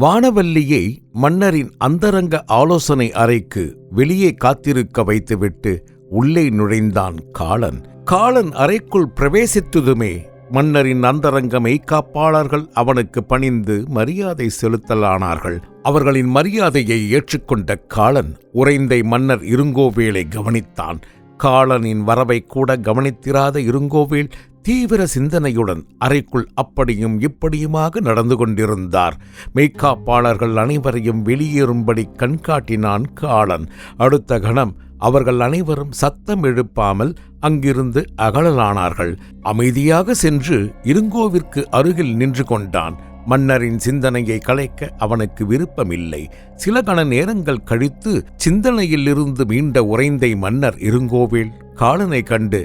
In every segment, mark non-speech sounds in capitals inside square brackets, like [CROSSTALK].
வானவல்லியை மன்னரின் அந்தரங்க ஆலோசனை அறைக்கு வெளியே காத்திருக்க வைத்துவிட்டு உள்ளே நுழைந்தான் காளன். காளன் அறைக்குள் பிரவேசித்ததுமே மன்னரின் அந்தரங்க மெய்காப்பாளர்கள் அவனுக்கு பணிந்து மரியாதை செலுத்தலானார்கள். அவர்களின் மரியாதையை ஏற்றுக்கொண்ட காளன் உறைந்தை மன்னர் இருங்கோவேலை கவனித்தான். காளனின் வரவை கூட கவனித்திராத இருங்கோவேல் தீவிர சிந்தனையுடன் அறைக்குள் அப்படியும் இப்படியுமாக நடந்து கொண்டிருந்தார். மெய்க்காப்பாளர்கள் அனைவரையும் வெளியேறும்படி கண்காட்டினான் காளன் அடுத்த கணம் அவர்கள் அனைவரும் சத்தம் எழுப்பாமல் அங்கிருந்து அகலலானார்கள். அமைதியாக சென்று இருங்கோவிற்கு அருகில் நின்று கொண்டான். மன்னரின் சிந்தனையை கலைக்க அவனுக்கு விருப்பமில்லை. சில கண நேரங்கள் கழித்து சிந்தனையிலிருந்து மீண்ட உறைந்தை மன்னர் இருங்கோவேல் காலனை கண்டு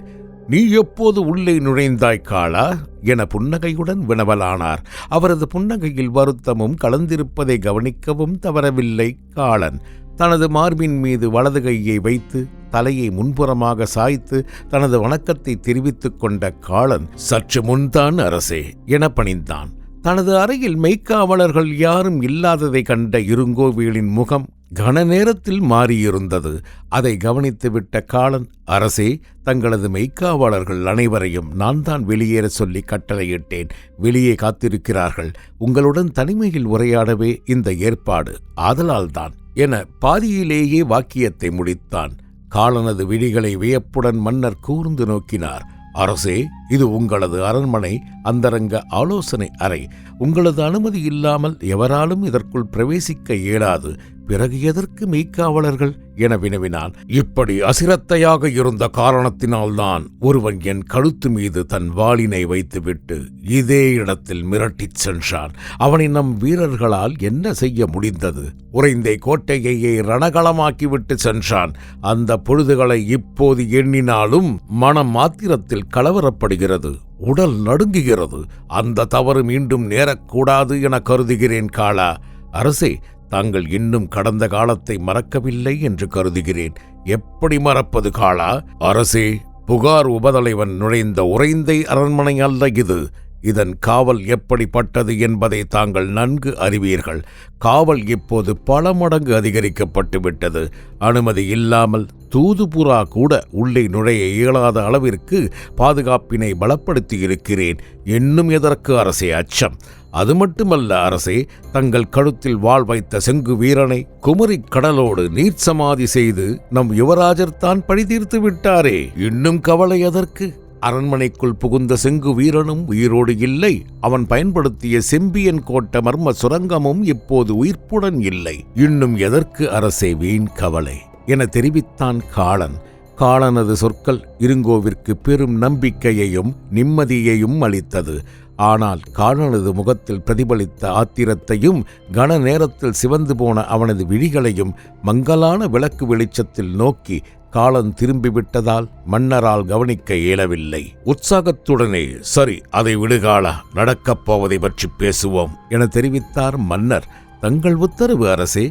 நீ எப்போது உள்ளே நுழைந்தாய் காளா? என புன்னகையுடன் வினவலானார். அவரது புன்னகையில் வருத்தமும் கலந்திருப்பதை கவனிக்கவும் தவறவில்லை காளன். தனது மார்பின் மீது வலது கையை வைத்து தலையை முன்புறமாக சாய்த்து தனது வணக்கத்தை தெரிவித்துக் கொண்ட காளன் சற்று முன்தான் அரசே என பணிந்தான். தனது அறையில் மெய்க்காவலர்கள் யாரும் இல்லாததை கண்ட இருங்கோவிலின் முகம் கன நேரத்தில் மாறியிருந்தது. அதை கவனித்துவிட்ட காளன் அரசே தங்களது மெய்க்காவலர்கள் அனைவரையும் நான் தான் வெளியேற சொல்லி கட்டளையிட்டேன். வெளியே காத்திருக்கிறார்கள். உங்களுடன் தனிமையில் உரையாடவே இந்த ஏற்பாடு ஆதலால்தான் என பாதியிலேயே வாக்கியத்தை முடித்தான். காலனது விழிகளை வியப்புடன் மன்னர் கூர்ந்து நோக்கினார். அரசே இது உங்களது அரண்மனை அந்தரங்க ஆலோசனை அறை. உங்களது அனுமதி இல்லாமல் எவராலும் இதற்குள் பிரவேசிக்க இயலாது. பிறகு எதற்கு மெய்க்காவலர்கள்? என வினவினான். இப்படி அசிரத்தையாக இருந்த காரணத்தினால்தான் ஒருவன் என் கழுத்து மீது தன் வாளினை வைத்துவிட்டு இதே இடத்தில் மிரட்டிச் சென்றான். அவனை நம் வீரர்களால் என்ன செய்ய முடிந்தது? உறைந்தை கோட்டையையே ரணகளமாக்கிவிட்டு சென்றான். அந்த பொழுதுகளை இப்போது எண்ணினாலும் மனம் மாத்திரத்தில் கலவரப்படுகிறது. உடல் நடுங்குகிறது. அந்த தவறு மீண்டும் நேரக்கூடாது என கருதுகிறேன் காளா. அரசே தாங்கள் இன்னும் கடந்த காலத்தை மறக்கவில்லை என்று கருதுகிறேன். எப்படி மறப்பது காளா? அரசே புகார் உபதலைவன் நுழைந்த உறைந்தை அரண்மனை அல்ல இது. இதன் காவல் எப்படிப்பட்டது என்பதை தாங்கள் நன்கு அறிவீர்கள். காவல் இப்போது பல மடங்கு அதிகரிக்கப்பட்டு விட்டது. அனுமதி இல்லாமல் தூதுபுறா கூட உள்ளே நுழைய இயலாத அளவிற்கு பாதுகாப்பினை பலப்படுத்தி இருக்கிறேன். இன்னும் எதற்கு அரசே அச்சம்? அது மட்டுமல்ல அரசே தங்கள் கழுத்தில் வாழ் வைத்த செங்கு வீரனை குமரிக் கடலோடு நீர் சமாதி செய்து நம் யுவராஜர் தான் பழி தீர்த்து விட்டாரே. இன்னும் கவலை எதற்கு? அரண்மனைக்குள் புகுந்த செங்கு வீரனும் உயிரோடு இல்லை. அவன் பயன்படுத்திய செம்பியன் கோட்ட மர்ம சுரங்கமும் இப்போது உயிர்ப்புடன் இல்லை. இன்னும் எதற்கு அரசே வீண் கவலை? என தெரிவித்தான் காளன் காளனது சொற்கள் இருங்கோவிற்கு பெரும் நம்பிக்கையையும் நிம்மதியையும் அளித்தது. ஆனால் காணனது முகத்தில் பிரதிபலித்த ஆத்திரத்தையும் கன நேரத்தில் சிவந்து போன அவனது விழிகளையும் மங்கலான விளக்கு வெளிச்சத்தில் நோக்கி காலம் திரும்பிவிட்டதால் மன்னரால் கவனிக்க இயலவில்லை. உற்சாகத்துடனே சரி அதை விடுகாலா நடக்கப் போவதை பற்றி பேசுவோம் என தெரிவித்தார் மன்னர். தங்கள் உத்தரவு அரசே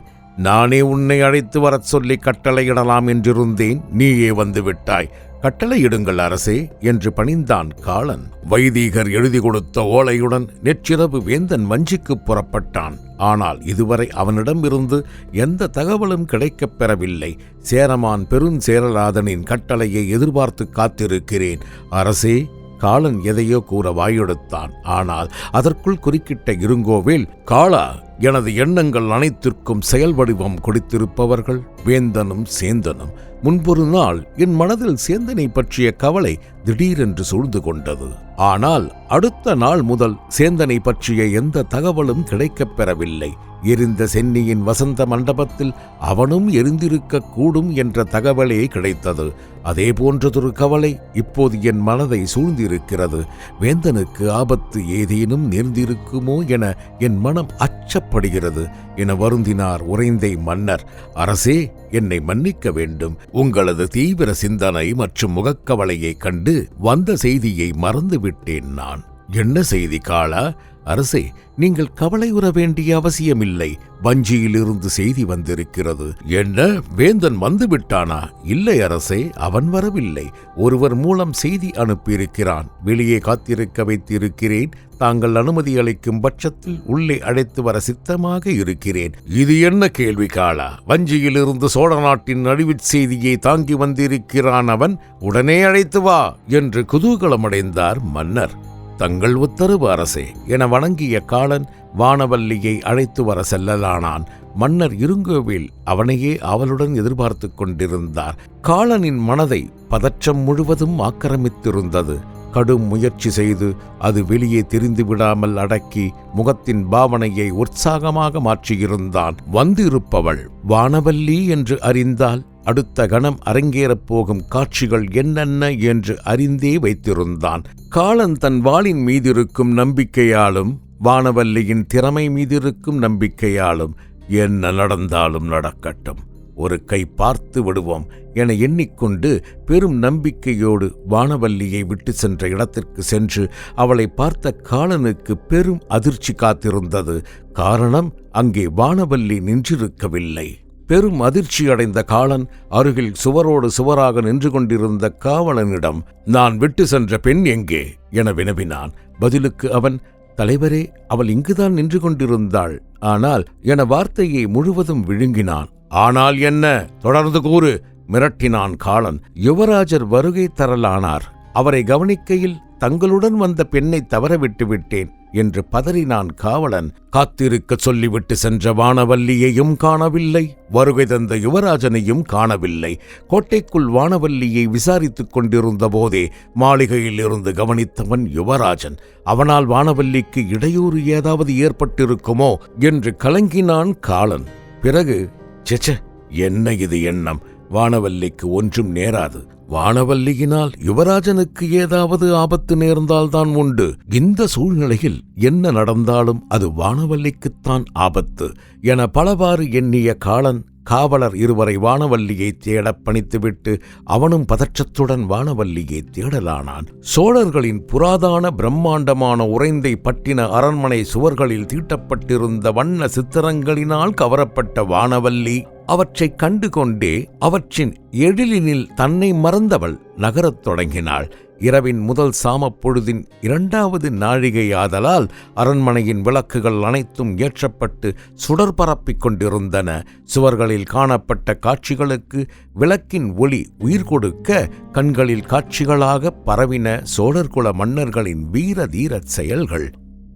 நானே உன்னை அழைத்து வரச் சொல்லி கட்டளையிடலாம் என்றிருந்தேன் நீயே வந்து விட்டாய். கட்டளையிடுங்கள் அரசே என்று பணிந்தான் காளன் வைதீகர் எழுதி கொடுத்த ஓலையுடன் நெற்றிரவு வேந்தன் வஞ்சிக்கு புறப்பட்டான். ஆனால் இதுவரை அவனிடமிருந்து எந்த தகவலும் கிடைக்கப் பெறவில்லை. சேரமான் பெருஞ்சேரலாதனின் கட்டளையை எதிர்பார்த்து காத்திருக்கிறேன். அரசே காலன் எதையோ கூற வாயெடுத்தான். ஆனால் அதற்குள் குறுக்கிட்ட இருங்கோவேல் காளா எனது எண்ணங்கள் அனைத்திற்கும் செயல் வடிவம் கொடுத்திருப்பவர்கள் வேந்தனும் சேந்தனும். முன்பொரு நாள் என் மனதில் சேந்தனை பற்றிய கவலை திடீரென்று சூழ்ந்து கொண்டது. ஆனால் அடுத்த நாள் முதல் சேந்தனை பற்றிய எந்த தகவலும் கிடைக்கப் பெறவில்லை. எரிந்த சென்னியின் வசந்த மண்டபத்தில் அவனும் எரிந்திருக்க கூடும் என்ற தகவலே கிடைத்தது. அதே போன்றதொரு கவலை இப்போது என் மனதை சூழ்ந்திருக்கிறது. வேந்தனுக்கு ஆபத்து ஏதேனும் நேர்ந்திருக்குமோ என என் மனம் அச்சப் ஏற்படுகிறது என வருந்தினார் உறைந்தை மன்னர். அரசே என்னை மன்னிக்க வேண்டும். உங்களது தீவிர சிந்தனை மற்றும் முகக்கவலையை கண்டு வந்த செய்தியை மறந்துவிட்டேன் நான். என்ன செய்தி காளா? அரசே நீங்கள் கவலையுற வேண்டிய அவசியமில்லை. வஞ்சியிலிருந்து செய்தி வந்திருக்கிறது. என்ன? வேந்தன் வந்து விட்டானா இல்லை அரசே அவன் வரவில்லை. ஒருவர் மூலம் செய்தி அனுப்பியிருக்கிறான். வெளியே காத்திருக்க வைத்திருக்கிறேன். தாங்கள் அனுமதி அளிக்கும் பட்சத்தில் உள்ளே அழைத்து வர சித்தமாக இருக்கிறேன். இது என்ன கேள்வி காளா? வஞ்சியிலிருந்து சோழ நாட்டின் அழிவுச் செய்தியை தாங்கி வந்திருக்கிறான் அவன். உடனே அழைத்து வா என்று குதூகலமடைந்தார் மன்னர். தங்கள் உத்தரவு அரசே என வணங்கிய காலன் வானவல்லியை அழைத்து வர செல்லலானான். மன்னர் இருங்கோவில் அவனையே அவளுடன் எதிர்பார்த்து கொண்டிருந்தார். காலனின் மனதை பதற்றம் முழுவதும் ஆக்கிரமித்திருந்தது. கடும் முயற்சி செய்து அது வெளியே தெரிந்து விடாமல் அடக்கி முகத்தின் பாவனையை உற்சாகமாக மாற்றியிருந்தான். வந்திருப்பவள் வானவல்லி என்று அறிந்தால் அடுத்த கணம் அரங்கேறப் போகும் காட்சிகள் என்னென்ன என்று அறிந்தே வைத்திருந்தான். காலன் தன் வாளின் மீதிருக்கும் நம்பிக்கையாலும் வானவல்லியின் திறமை மீதிருக்கும் நம்பிக்கையாலும் என்ன நடந்தாலும் நடக்கட்டும். ஒரு கை பார்த்து விடுவோம் என எண்ணிக்கொண்டு பெரும் நம்பிக்கையோடு வானவல்லியை விட்டு சென்ற இடத்திற்கு சென்று அவளை பார்த்த காலனுக்கு பெரும் அதிர்ச்சி காத்திருந்தது. காரணம் அங்கே வானவல்லி நின்றிருக்கவில்லை. பெரும் அதிர்ச்சி அடைந்த காலன் அருகில் சுவரோடு சுவராக நின்று கொண்டிருந்த காவலனிடம் நான் விட்டு சென்ற பெண் எங்கே? என வினவினான். பதிலுக்கு அவன் தலைவரே அவள் இங்குதான் நின்று கொண்டிருந்தாள். ஆனால் என வார்த்தையை முழுவதும் விழுங்கினான். ஆனால் என்ன? தொடர்ந்து கூறு மிரட்டினான் காலன். யுவராஜர் வருகை தரலானார். அவரை கவனிக்கையில் தங்களுடன் வந்த பெண்ணை தவற விட்டு விட்டேன் என்று பதறினான் காவலன். காத்திருக்க சொல்லிவிட்டு சென்ற வானவல்லியையும் காணவில்லை. வருகை தந்த யுவராஜனையும் காணவில்லை. கோட்டைக்குள் வானவல்லியை விசாரித்துக் கொண்டிருந்த போதே மாளிகையில் இருந்து கவனித்தவன் யுவராஜன். அவனால் வானவல்லிக்கு இடையூறு ஏதாவது ஏற்பட்டிருக்குமோ என்று கலங்கினான் காலன். பிறகு செச்ச என்ன இது எண்ணம்? வானவல்லிக்கு ஒன்றும் நேராது. வானவல்லியினால் யுவராஜனுக்கு ஏதாவது ஆபத்து நேர்ந்தால்தான் உண்டு. இந்த சூழ்நிலையில் என்ன நடந்தாலும் அது வானவல்லிக்குத்தான் ஆபத்து என பலவாறு எண்ணிய காலன் காவலர் இருவரை வானவல்லியை தேடப் பணித்துவிட்டு அவனும் பதற்றத்துடன் வானவல்லியை தேடலானான். சோழர்களின் புராதான பிரம்மாண்டமான உறைந்தை பட்டின அரண்மனை சுவர்களில் தீட்டப்பட்டிருந்த வண்ண சித்திரங்களினால் கவரப்பட்ட வானவல்லி அவற்றைக் கண்டு கொண்டே அவற்றின் எழிலினில் தன்னை மறந்தவள் நகரத் தொடங்கினாள். இரவின் முதல் சாமப் பொழுதின் இரண்டாவது நாழிகையாதலால் அரண்மனையின் விளக்குகள் அனைத்தும் ஏற்றப்பட்டு சுடர் பரப்பிக் கொண்டிருந்தன. சுவர்களில் காணப்பட்ட காட்சிகளுக்கு விளக்கின் ஒளி உயிர் கொடுக்க கண்களில் காட்சிகளாக பரவின சோழர்குல மன்னர்களின் வீர தீரச் செயல்கள்.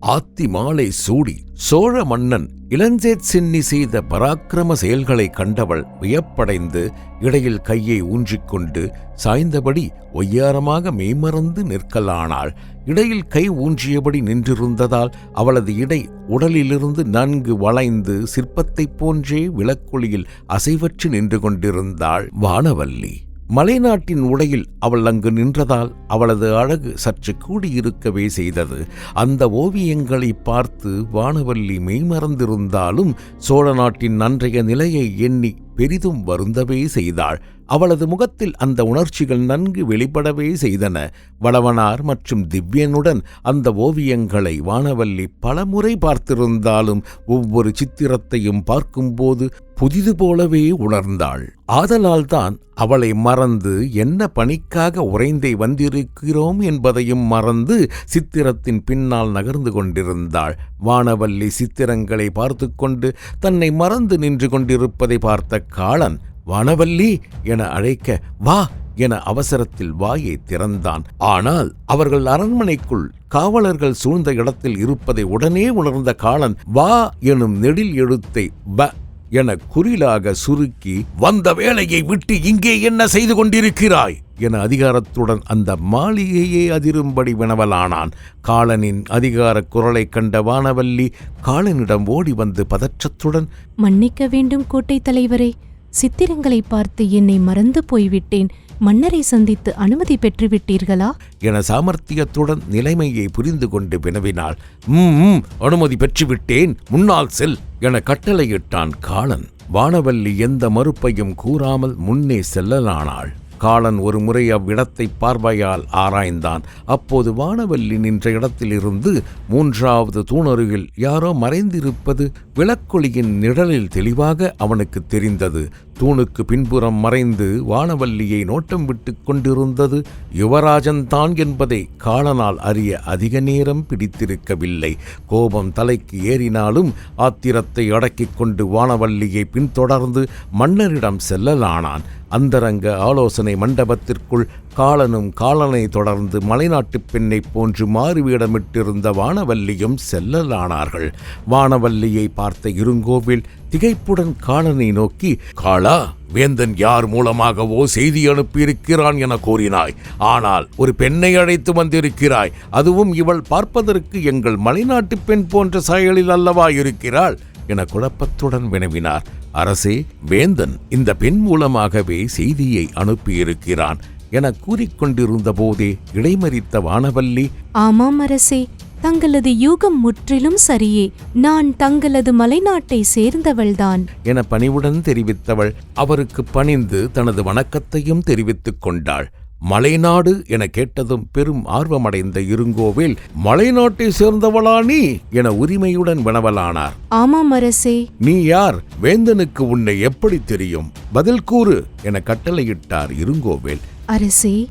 ஆத்தி மாலை சூடி சோழ மன்னன் இளஞ்சேத் சின்னி செய்த பராக்கிரம செயல்களை கண்டவள் வியப்படைந்து இடையில் கையை ஊன்றிக்கொண்டு சாய்ந்தபடி ஒய்யாரமாக மெய்மறந்து நிற்கலானாள். இடையில் கை ஊன்றியபடி நின்றிருந்ததால் அவளது இடை உடலிலிருந்து நன்கு வளைந்து சிற்பத்தைப் போன்றே விளக்கொளியில் அசைவற்று நின்று கொண்டிருந்தாள் வானவல்லி. மலைநாட்டின் உடையில் அவள் அங்கு நின்றதால் அவளது அழகு சற்று கூடியிருக்கவே செய்தது. அந்த ஓவியங்களை பார்த்து வானவல்லி மெய்மறந்திருந்தாலும் சோழ நாட்டின் அன்றைய நிலையை எண்ணி பெரிதும் வருந்தவே செய்தாள். அவளது முகத்தில் அந்த உணர்ச்சிகள் நன்கு வெளிப்படவே செய்தன. வளவனார் மற்றும் திவ்யனுடன் அந்த ஓவியங்களை வானவல்லி பலமுறை பார்த்திருந்தாலும் ஒவ்வொரு சித்திரத்தையும் பார்க்கும்போது புதிது போலவே உணர்ந்தாள். ஆதலால்தான் அவளை மறந்து என்ன பணிக்காக உறைந்தே வந்திருக்கிறோம் என்பதையும் மறந்து சித்திரத்தின் பின்னால் நகர்ந்து கொண்டிருந்தாள். வானவல்லி சித்திரங்களை பார்த்து கொண்டு தன்னை மறந்து நின்று கொண்டிருப்பதை பார்த்த காளன் வனவல்லி என அழைக்க வா என அவசரத்தில் வாயை திறந்தான். ஆனால் அவர்கள் அரண்மனைக்குள் காவலர்கள் சூழ்ந்த இடத்தில் இருப்பதை உடனே உணர்ந்த காலன் வா எனும் நெடில் எழுத்தை வ என குறிலாக சுருக்கி வந்த வேலையை விட்டு இங்கே என்ன செய்து கொண்டிருக்கிறாய்? என அதிகாரத்துடன் அந்த மாளிகையே அதிரும்படி வினவலானான். காலனின் அதிகார குரலைக் கண்ட வானவல்லி காலனிடம் ஓடி வந்து பதற்றத்துடன் மன்னிக்க வேண்டும் கோட்டை தலைவரே சித்திரங்களை பார்த்து என்னை மறந்து போய்விட்டேன். மன்னரை சந்தித்து அனுமதி பெற்றுவிட்டீர்களா? என சாமர்த்தியத்துடன் நிலைமையை புரிந்து கொண்டு வினவினாள். "ம், ம் அனுமதி பெற்றுவிட்டேன். முன்னால் செல் என கட்டளையிட்டான் காலன். வானவல்லி எந்த மறுப்பையும் கூறாமல் முன்னே செல்லலானாள். காளன் ஒரு முறை அவ்விடத்தை பார்வையால் ஆராய்ந்தான். அப்போது வானவல்லி நின்ற இடத்திலிருந்து மூன்றாவது தூணருகில் யாரோ மறைந்திருப்பது விளக்கொளியின் நிழலில் தெளிவாக அவனுக்கு தெரிந்தது. தூணுக்கு பின்புறம் மறைந்து வானவல்லியை நோட்டம் விட்டு கொண்டிருந்தது. யுவராஜன்தான் என்பதை காலனால் அறிய அதிக நேரம் பிடித்திருக்கவில்லை. கோபம் தலைக்கு ஏறினாலும் ஆத்திரத்தை அடக்கிக் கொண்டு வானவல்லியை பின்தொடர்ந்து மன்னரிடம் செல்லலானான். அந்தரங்க ஆலோசனை மண்டபத்திற்குள் காலனும் காலனை தொடர்ந்து மலைநாட்டுப் பெண்ணைப் போன்று மாறுவேடமிட்டிருந்த வானவல்லியும் செல்லலானார்கள். வானவல்லியை பார்த்த இருங்கோவில் திகைப்புடன் காலனை நோக்கி காளா வேந்தன் யார் மூலமாகவோ செய்தி அனுப்பியிருக்கிறான் என கூறினாய். ஆனால் ஒரு பெண்ணை அழைத்து வந்திருக்கிறாய். அதுவும் இவள் பார்ப்பதற்கு எங்கள் மலைநாட்டுப் பெண் போன்ற செயலில் அல்லவா இருக்கிறாள்? என குழப்பத்துடன் வினவினார். அரசே வேந்தன் இந்த பெண் மூலமாகவே செய்தியை அனுப்பியிருக்கிறான். என கூறிக்கொண்டிருந்த போதே இடைமறித்த வானவல்லி ஆமாம் அரசே தங்களது யூகம் முற்றிலும் சரியே. நான் தங்களது மலைநாட்டை சேர்ந்தவள்தான். என பணிவுடன் தெரிவித்தவள் அவருக்கு பணிந்து தனது வணக்கத்தையும் தெரிவித்துக் கொண்டாள். மலைநாடு என கேட்டதும் பெரும் ஆர்வமடைந்த இருங்கோவில் மலைநாட்டை சேர்ந்தவளா நீ? என உரிமையுடன் வினவலானார். ஆமாம் அரசே. நீ யார்? வேந்தனுக்கு உன்னை எப்படி தெரியும்? பதில் கூறு என கட்டளையிட்டார் இருங்கோவேல். அரசே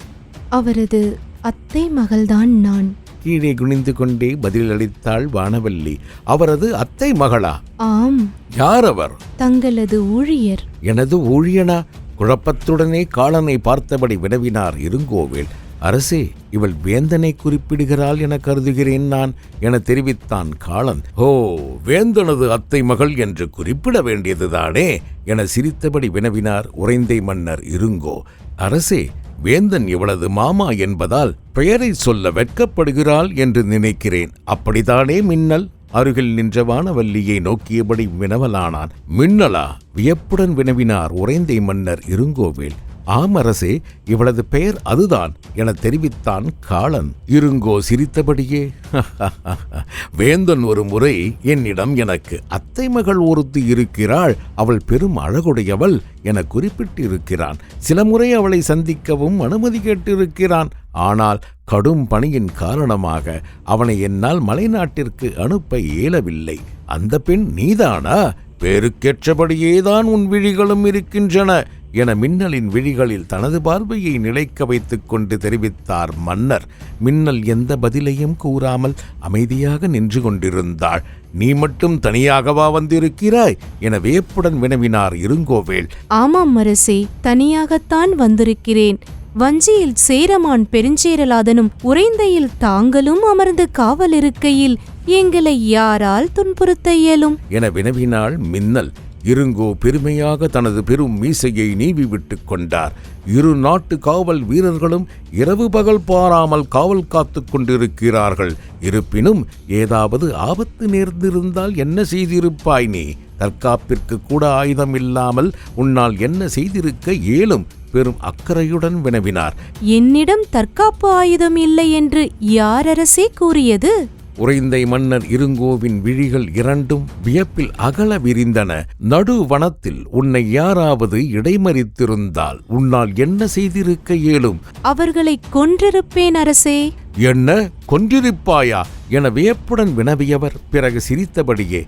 அவரது அத்தை மகள்தான் நான். கீழே குனிந்து கொண்டே பதிலளித்தாள் வானவல்லி. அவரது அத்தை மகளா? ஆம். யார் அவர் தங்களது ஊழியர். எனது ஊழியனா? குழப்பத்துடனே காலனை பார்த்தபடி வினவினார் இருங்கோவேல். அரசே இவள் வேந்தனை குறிப்பிடுகிறாள் என கருதுகிறேன் நான் என தெரிவித்தான் காலன். ஓ வேந்தனது அத்தை மகள் என்று குறிப்பிட வேண்டியதுதானே? என சிரித்தபடி வினவினார் உறைந்தை மன்னர் இருங்கோ. அரசே வேந்தன் இவளது மாமா என்பதால் பெயரை சொல்ல வெட்கப்படுகிறாள் என்று நினைக்கிறேன். அப்படித்தானே மின்னல்? அருகில் நின்ற வானவல்லியை நோக்கியபடி வினவலானான். மின்னலா வியப்புடன் வினவினார் உறைந்தை மன்னர் இருங்கோவேல். ஆம் அரசே இவளது பெயர் அதுதான் என தெரிவித்தான் காளன் இருங்கோ சிரித்தபடியே. [LAUGHS] வேந்தன் ஒரு முறை என்னிடம் எனக்கு அத்தை மகள் ஒருத்தி இருக்கிறாள் அவள் பெரும் அழகுடையவள் என குறிப்பிட்டிருக்கிறான். சில முறை அவளை சந்திக்கவும் அனுமதி கேட்டிருக்கிறான். ஆனால் கடும் பணியின் காரணமாக அவனை என்னால் மலைநாட்டிற்கு அனுப்ப இயலவில்லை. அந்த பெண் நீதானா? பேருக்கேற்றபடியேதான் உன் விழிகளும் இருக்கின்றன. என மின்னலின் விழிகளில் தனது பார்வையை நிலைக்க வைத்துக் கொண்டு தெரிவித்தார் மன்னர். மின்னல் எந்த பதிலையும் கூறாமல் அமைதியாக நின்று கொண்டிருந்தாள். நீ மட்டும் தனியாகவா வந்திருக்கிறாய்? என வியப்புடன் வினவினார் இருங்கோவேல். ஆமாம் அரசே தனியாகத்தான் வந்திருக்கிறேன். வஞ்சியில் சேரமான் பெருஞ்சேரலாதனும் உறைந்தையில் தாங்களும் அமர்ந்து காவல் இருக்கையில் எங்களை யாரால் துன்புறுத்த இயலும்? என வினவினாள் மின்னல். இருங்கோ பெருமையாக தனது பெரும் மீசையை நீவிவிட்டு கொண்டார். இரு நாட்டு காவல் வீரர்களும் இரவு பகல் பாராமல் காவல் காத்துக் கொண்டிருக்கிறார்கள். இருப்பினும் ஏதாவது ஆபத்து நேர்ந்திருந்தால் என்ன செய்திருப்பாய் நீ? தற்காப்பிற்கு கூட ஆயுதம் இல்லாமல் உன்னால் என்ன செய்திருக்க இயலும்? பெரும் அக்கறையுடன் வினவினார். என்னிடம் தற்காப்பு ஆயுதம் இல்லை என்று யார் அரசே கூறியது? உறைந்தை மன்னர் இருங்கோவின் விழிகள் இரண்டும் வியப்பில் அகல விரிந்தன. நடு வனத்தில் உன்னை யாராவது இடைமறித்திருந்தால் உன்னால் என்ன செய்திருக்க இயலும்? அவர்களை கொன்றிருப்பேன் அரசே. என்ன? கொன்றிருப்பாயா? என வியப்புடன் வினவியவர் பிறகு சிரித்தபடியே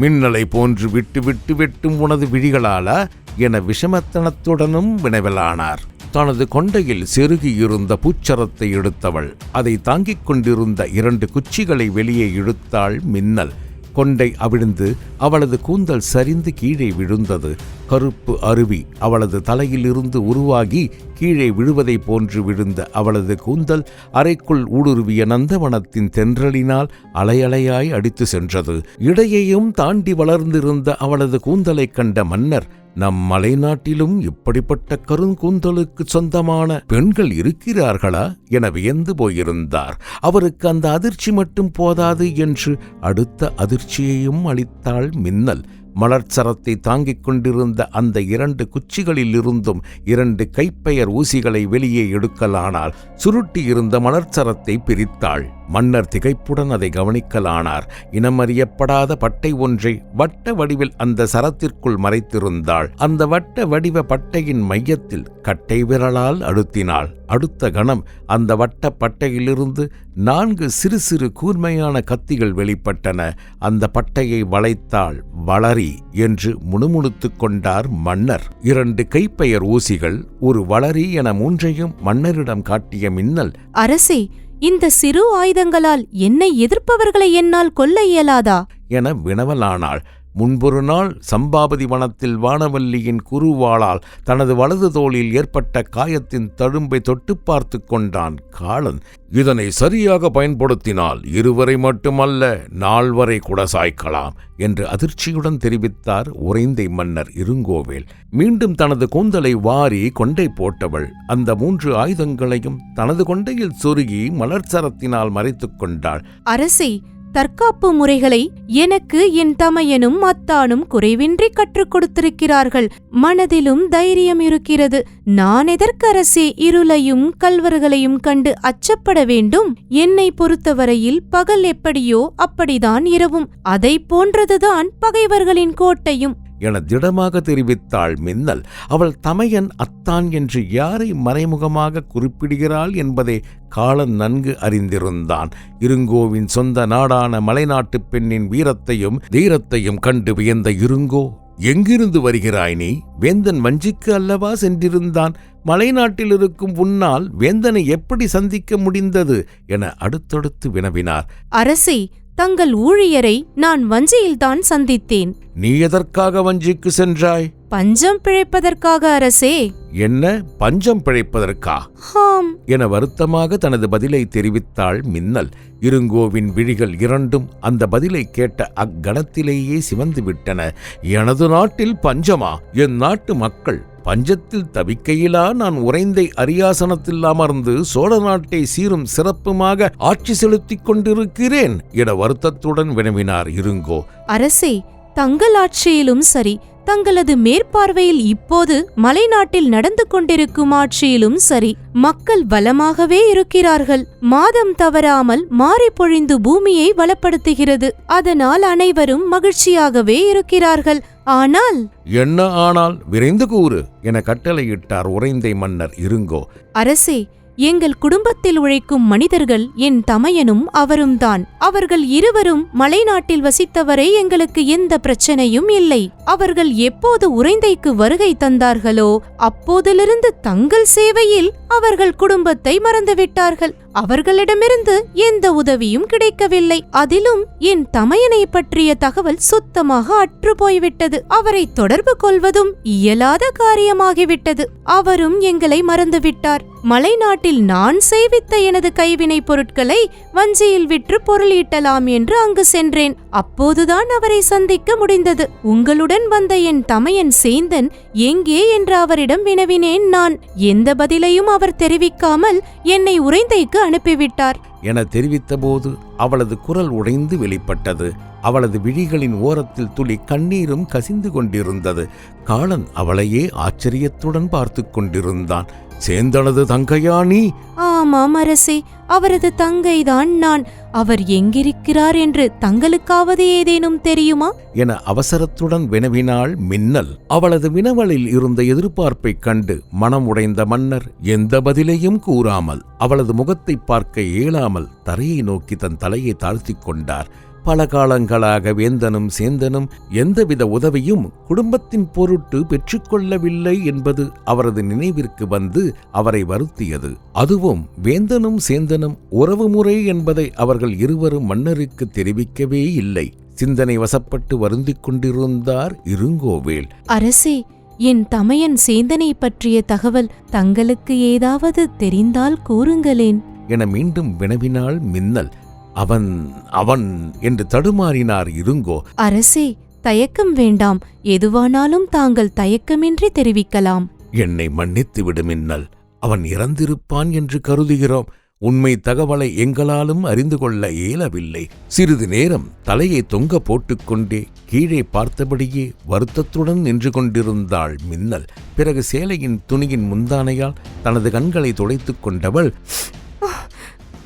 மின்னலை போன்று விட்டு விட்டு வெட்டும் உனது விழிகளாலா? என விஷமத்தனத்துடனும் வினவலானார். தனது கொண்டையில் செருகியிருந்த பூச்சரத்தை எடுத்தவள் அதை தாங்கிக் கொண்டிருந்த இரண்டு குச்சிகளை வெளியே இழுத்தாள் மின்னல். கொண்டை அவிழ்ந்து அவளது கூந்தல் சரிந்து கீழே விழுந்தது. கருப்பு அருவி அவளது தலையிலிருந்து உருவாகி கீழே விழுவதைப் போன்று விழுந்த அவளது கூந்தல் அறைக்குள் ஊடுருவிய நந்தவனத்தின் தென்றலினால் அலையலையாய் அடித்து சென்றது. இடையையும் தாண்டி வளர்ந்திருந்த அவளது கூந்தலைக் கண்ட மன்னர் நம் மலைநாட்டிலும் இப்படிப்பட்ட கருங்கூந்தலுக்கு சொந்தமான பெண்கள் இருக்கிறார்களா என வியந்து போயிருந்தார். அவருக்கு அந்த அதிர்ச்சி மட்டும் போதாது என்று அடுத்த அதிர்ச்சியையும் அளித்தாள் மின்னல். மலர்ச்சரத்தை தாங்கிக் கொண்டிருந்த அந்த இரண்டு குச்சிகளிலிருந்தும் இரண்டு கைப்பெயர் ஊசிகளை வெளியே எடுக்கலானால் சுருட்டியிருந்த மலர்ச்சரத்தை பிரித்தாள். மன்னர் திகைப்புடன் அதை கவனிக்கலானார். இனமறியப்படாத பட்டை ஒன்றை வட்ட வடிவில் அந்த சரத்திற்குள் மறைத்திருந்தாள். அந்த வட்ட வடிவ பட்டையின் மையத்தில் கட்டை விரலால் அழுத்தினாள். அடுத்த கணம் அந்த வட்ட பட்டையிலிருந்து நான்கு சிறு சிறு கூர்மையான கத்திகள் வெளிப்பட்டன. அந்த பட்டையை வளைத்தாள் வளரி என்று முணுமுணுத்துக் கொண்டார் மன்னர். இரண்டு கைப்பெயர் ஊசிகள் ஒரு வளரி என மூன்றையும் மன்னரிடம் காட்டிய மின்னல் அரசே இந்த சிறு ஆயுதங்களால் என்னை எதிர்ப்பவர்களை என்னால் கொல்ல இயலாதா? என வினவலானாள். முன்பொரு நாள் சம்பாபதி வனத்தில் வானவல்லியின் குருவாளால் தனது வலது தோளில் ஏற்பட்ட காயத்தின் தழும்பை தொட்டு பார்த்து கொண்டான் காளன் இதனை சரியாக பயன்படுத்தினால் இருவரை மட்டுமல்ல நால்வரை கூட சாய்க்கலாம் என்று அதிர்ச்சியுடன் தெரிவித்தார் உறைந்தை மன்னர் இருங்கோவேல். மீண்டும் தனது கூந்தலை வாரி கொண்டை போட்டவள் அந்த மூன்று ஆயுதங்களையும் தனது கொண்டையில் சொருகி மலர்ச்சரத்தினால் மறைத்துக் கொண்டாள். அரசே தற்காப்பு முறைகளை எனக்கு என் தமையனும் அத்தானும் குறைவின்றி கற்றுக் கொடுத்திருக்கிறார்கள். மனதிலும் தைரியம் இருக்கிறது. நான் எதற்கரசே இருளையும் கல்வர்களையும் கண்டு அச்சப்பட வேண்டும். என்னை பொறுத்தவரையில் பகல் எப்படியோ அப்படிதான் இரவும். அதைப் போன்றதுதான் பகைவர்களின் கோட்டையும். என திடமாக தெரிவித்தாள் மின்னல். அவள் தமையன் அத்தான் என்று யாரை மறைமுகமாக குறிப்பிடுகிறாள் என்பதை காலன் நன்கு அறிந்திருந்தான். இருங்கோவின் சொந்த நாடான மலைநாட்டு பெண்ணின் வீரத்தையும் தீரத்தையும் கண்டு வியந்த இருங்கோ எங்கிருந்து வருகிறாய் நீ? வேந்தன் வஞ்சிக்கு அல்லவா சென்றிருந்தான்? மலைநாட்டில் இருக்கும் உன்னால் வேந்தனை எப்படி சந்திக்க முடிந்தது? என அடுத்தடுத்து வினவினார். அரசி தங்கள் ஊழியரை நான் வஞ்சியில்தான் சந்தித்தேன். நீ எதற்காக வஞ்சிக்கு சென்றாய்? பஞ்சம் பிழைப்பதற்காக அரசே. என்ன? பஞ்சம் பிழைப்பதற்கா? ஹாம் என வருத்தமாக தனது பதிலை தெரிவித்தாள் மின்னல். இருங்கோவின் விழிகள் இரண்டும் அந்த பதிலை கேட்ட அக்கணத்திலேயே சிவந்து விட்டன எனது நாட்டில் பஞ்சமா? என் நாட்டு மக்கள் பஞ்சத்தில் தவிக்கையிலா? நான் உறைந்தை அரியாசனத்தில் அமர்ந்து சோழ நாட்டை சீரும் சிறப்புமாக ஆட்சி செலுத்திக் கொண்டிருக்கிறேன் என வருத்தத்துடன் வினவினார் இருங்கோ. அரசே தங்கள் ஆட்சியிலும் சரி தங்களது மேற்பார்வையில் இப்போது மலைநாட்டில் நடந்து கொண்டிருக்கும் ஆட்சியிலும் சரி மக்கள் வளமாகவே இருக்கிறார்கள். மாதம் தவறாமல் மாறி பொழிந்து பூமியை வளப்படுத்துகிறது. அதனால் அனைவரும் மகிழ்ச்சியாகவே இருக்கிறார்கள். ஆனால் என்ன ஆனால் விரைந்து கூறு என கட்டளையிட்டார் உறைந்தை மன்னர் இருங்கோ. அரசே எங்கள் குடும்பத்தில் உழைக்கும் மனிதர்கள் என் தமையனும் அவரும்தான் அவர்கள் இருவரும் மலைநாட்டில் வசித்தவரை எங்களுக்கு எந்த பிரச்சனையும் இல்லை. அவர்கள் எப்போது உறைந்தைக்கு வருகை தந்தார்களோ அப்போதிலிருந்து தங்கள் சேவையில் அவர்கள் குடும்பத்தை மறந்துவிட்டார்கள். அவர்களிடமிருந்து எந்த உதவியும் கிடைக்கவில்லை. அதிலும் என் தமையனை பற்றிய தகவல் சுத்தமாக அற்று போய்விட்டது. அவரை தொடர்பு கொள்வதும் இயலாத காரியமாகிவிட்டது. அவரும் எங்களை மறந்துவிட்டார். மலைநாட்டில் நான் செய்வித்த எனது கைவினைப் பொருட்களை வஞ்சியில் விற்று பொருளீட்டலாம் என்று அங்கு சென்றேன். அப்போதுதான் அவரை சந்திக்க முடிந்தது. உங்களுடன் வந்த என் தமையன் சேந்தன் எங்கே என்று அவரிடம் வினவினேன் நான். எந்த பதிலையும் அவர் தெரிவிக்காமல் என்னை உறைந்தைக்கு அனுப்பிவிட்டார். என தெரிவித்தபோது அவளது குரல் உடைந்து வெளிப்பட்டது. அவளது விழிகளின் ஓரத்தில் துளி கண்ணீரும் கசிந்து கொண்டிருந்தது. காளன் அவளையே ஆச்சரியத்துடன் பார்த்து கொண்டிருந்தான். சேந்தனது தங்கையா நீ? ஆமாம் அரசே அவரது தங்கைதான் நான். அவர் எங்கிருக்கிறார் என்று தங்களுக்காவது ஏதேனும் தெரியுமா? என அவசரத்துடன் வினவினாள் மின்னல். அவளது வினவலில் இருந்த எதிர்பார்ப்பைக் கண்டு மனம் உடைந்த மன்னர் எந்த பதிலையும் கூறாமல் அவளது முகத்தை பார்க்க இயலாமல் தரையை நோக்கி தன் தலையை தாழ்த்திக் கொண்டார். பல காலங்களாக வேந்தனும் சேந்தனும் எந்தவித உதவியும் குடும்பத்தின் பொருட்டு பெற்றுக்கொள்ளவில்லை என்பது அவரது நினைவிற்கு வந்து அவரை வருத்தியது. அதுவும் வேந்தனும் சேந்தனும் உறவுமுறை என்பதை அவர்கள் இருவரும் மன்னருக்கு தெரிவிக்கவே இல்லை. சிந்தனை வசப்பட்டு வருந்திக் கொண்டிருந்தார் இருங்கோவேல். அரசே என் தமையன் சேந்தனை பற்றிய தகவல் தங்களுக்கு ஏதாவது தெரிந்தால் கூறுங்களேன். என மீண்டும் வினவினாள் மின்னல். அவன் அவன் என்று தடுமாறினார் இருங்கோ. அரசே தயக்கம் வேண்டாம். எதுவானாலும் தாங்கள் தயக்கமின்றி தெரிவிக்கலாம். என்னை மன்னித்து விடு மின்னல். அவன் இறந்திருப்பான் என்று கருதுகிறோம். உண்மை தகவலை எங்களாலும் அறிந்து கொள்ள இயலவில்லை. சிறிது நேரம் தலையை தொங்க போட்டுக்கொண்டே கீழே பார்த்தபடியே வருத்தத்துடன் நின்று கொண்டிருந்தாள் மின்னல். பிறகு சேலையின் துணியின் முந்தானையால் தனது கண்களை துடைத்துக் கொண்டவள்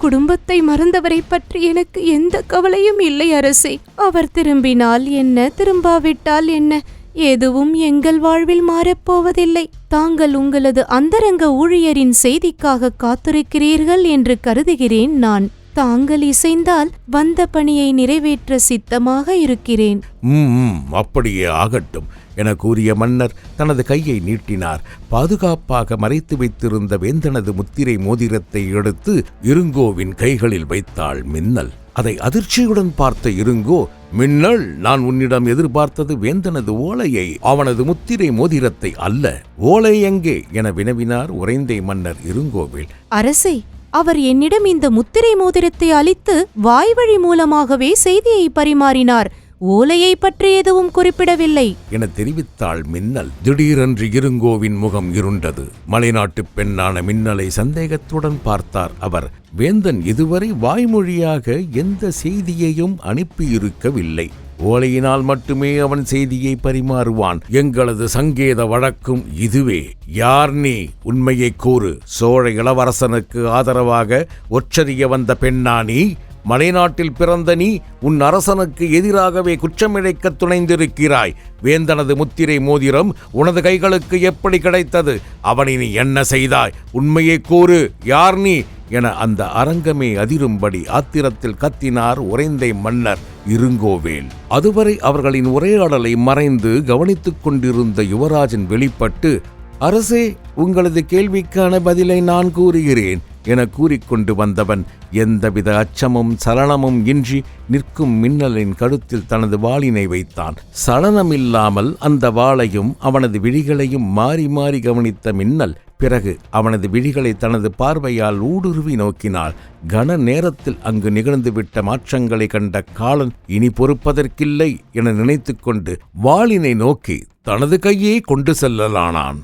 குடும்பத்தை மறந்தவரை பற்றி எனக்கு எந்த கவலையும் இல்லை அரசே. அவர் திரும்பினால் என்ன திரும்பாவிட்டால் என்ன? எதுவும் எங்கள் வாழ்வில் மாறப்போவதில்லை தாங்கள் உங்களது அந்தரங்க ஊழியரின் செய்திக்காக காத்திருக்கிறீர்கள் என்று கருதுகிறேன் நான். தாங்கள் இசைந்தால் வந்த பணியை நிறைவேற்ற சித்தமாக இருக்கிறேன். "ம், ம் அப்படியே ஆகட்டும் என கூறிய மன்னர் தனது கையை நீட்டினார். பாதுகாப்பாக மறைத்து வைத்திருந்த வேந்தனது முத்திரை மோதிரத்தை எடுத்து இருங்கோவின் கைகளில் வைத்தாள் மின்னல். அதை அதிர்ச்சியுடன் பார்த்த இருங்கோ மின்னல் நான் உன்னிடம் எதிர்பார்த்தது வேந்தனது ஓலையை அவனது முத்திரை மோதிரத்தை அல்ல. ஓலை எங்கே? என வினவினார் உறைந்தை மன்னர் இருங்கோவில். அரசே அவர் என்னிடம் இந்த முத்திரை மோதிரத்தை அளித்து வாய்வழி மூலமாகவே செய்தியை பரிமாறினார். ஓலையை பற்றி எதுவும் குறிப்பிடவில்லை. என தெரிவித்தாள் மின்னல். திடீரென்று இருங்கோவின் முகம் இருண்டது. மலைநாட்டுப் பெண்ணான மின்னலை சந்தேகத்துடன் பார்த்தார் அவர். வேந்தன் இதுவரை வாய்மொழியாக எந்த செய்தியையும் அனுப்பியிருக்கவில்லை. ஓலையினால் மட்டுமே அவன் செய்தியை பரிமாறுவான். எங்களது சங்கேத வழக்கும் இதுவே. யார் நீ? உண்மையை கூறு. சோழ இளவரசனுக்கு ஆதரவாக ஒற்றறிய வந்த பெண்ணா நீ? மலைநாட்டில் பிறந்த நீ? உன் அரசனுக்கு எதிராகவே குற்றமிழைக்க துணைந்திருக்கிறாய். வேந்தனது முத்திரை மோதிரம் உனது கைகளுக்கு எப்படி கிடைத்தது? அவனை நீ என்ன செய்தாய்? உண்மையை கூறு. யார் நீ? என அந்த அரங்கமே அதிரும்படி ஆத்திரத்தில் கத்தினார் உறைந்தை மன்னர் இருங்கோவேல். அதுவரை அவர்களின் உரையாடலை மறைந்து கவனித்துக் கொண்டிருந்த யுவராஜன் வெளிப்பட்டு அரசே உங்களது கேள்விக்கான பதிலை நான் கூறுகிறேன் என கூறிக்கொண்டு வந்தவன் எந்தவித அச்சமும் சலனமும் இன்றி நிற்கும் மின்னலின் கழுத்தில் தனது வாளினை வைத்தான். சலனமில்லாமல் அந்த வாளையும் அவனது விழிகளையும் மாறி மாறி கவனித்த மின்னல் பிறகு அவனது விழிகளை தனது பார்வையால் ஊடுருவி நோக்கினாள். கன நேரத்தில் அங்கு நிகழ்ந்துவிட்ட மாற்றங்களை கண்ட காலன் இனி பொறுப்பதற்கில்லை என நினைத்துக்கொண்டு வாளினை நோக்கி தனது கையை கொண்டு செல்லலானான்.